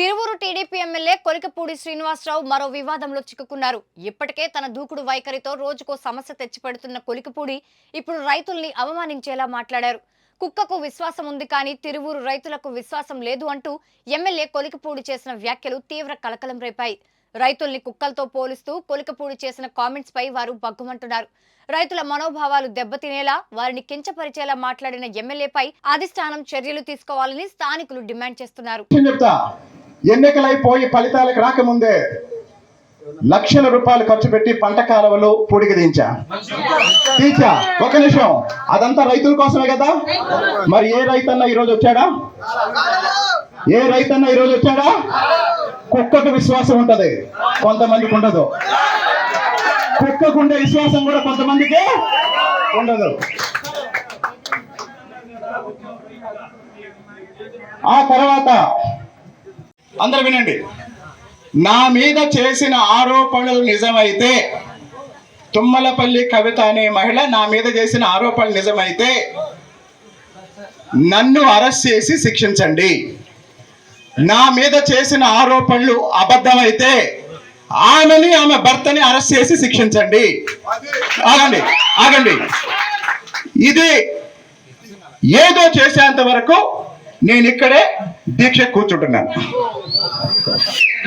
Tiruvuru TDP MLA Kolikapudi Srinivasa Rao మరో వివాదంలో చిక్కుకున్నారు. ఇప్పటికే తన దూకుడు వైఖరితో రోజుకో సమస్య తెచ్చిపెడుతున్న కొలికపూడి ఇప్పుడు రైతుల్ని అవమానించేలా మాట్లాడారు. కుక్కకు విశ్వాసం ఉంది కానీ తిరువురు రైతులకు విశ్వాసం లేదు అంటూ ఎమ్మెల్యే కొలికపూడి చేసిన వ్యాఖ్యలు తీవ్ర కలకలం రేపాయి. రైతుల్ని కుక్కలతో పోలుస్తూ కొలికపూడి చేసిన కామెంట్స్ పై వారు బగ్గుమంటున్నారు. రైతుల మనోభావాలు దెబ్బతినేలా వారిని కించపరిచేలా మాట్లాడిన ఎమ్మెల్యేపై అధిష్టానం చర్యలు తీసుకోవాలని స్థానికులు డిమాండ్ చేస్తున్నారు. ఎన్నికలైపోయి ఫలితాలకు రాకముందే లక్షల రూపాయలు ఖర్చు పెట్టి పంట కాలువలు పొడిగి దించా. తీర్చా ఒక నిమిషం. అదంతా రైతుల కోసమే కదా? మరి ఏ రైతన్నా ఈరోజు వచ్చాడా? ఏ రైతన్నా ఈరోజు వచ్చాడా? కుక్కకు విశ్వాసం ఉంటది. కొంతమందికి ఉండదు. కుక్కకు ఉండే విశ్వాసం కూడా కొంతమందికి ఉండదు. ఆ తర్వాత అందరు వినండి. నా మీద చేసిన ఆరోపణలు నిజమైతే తుమ్మలపల్లి కవిత అనే మహిళ నా మీద చేసిన ఆరోపణలు నిజమైతే నన్ను అరెస్ట్ చేసి శిక్షించండి. నా మీద చేసిన ఆరోపణలు అబద్ధమైతే ఆమెని ఆమె భర్తని అరెస్ట్ చేసి శిక్షించండి. ఆగండి ఆగండి. ఇది ఏదో చేసేంత వరకు నేను ఇక్కడే దీక్ష కూర్చుంటున్నాను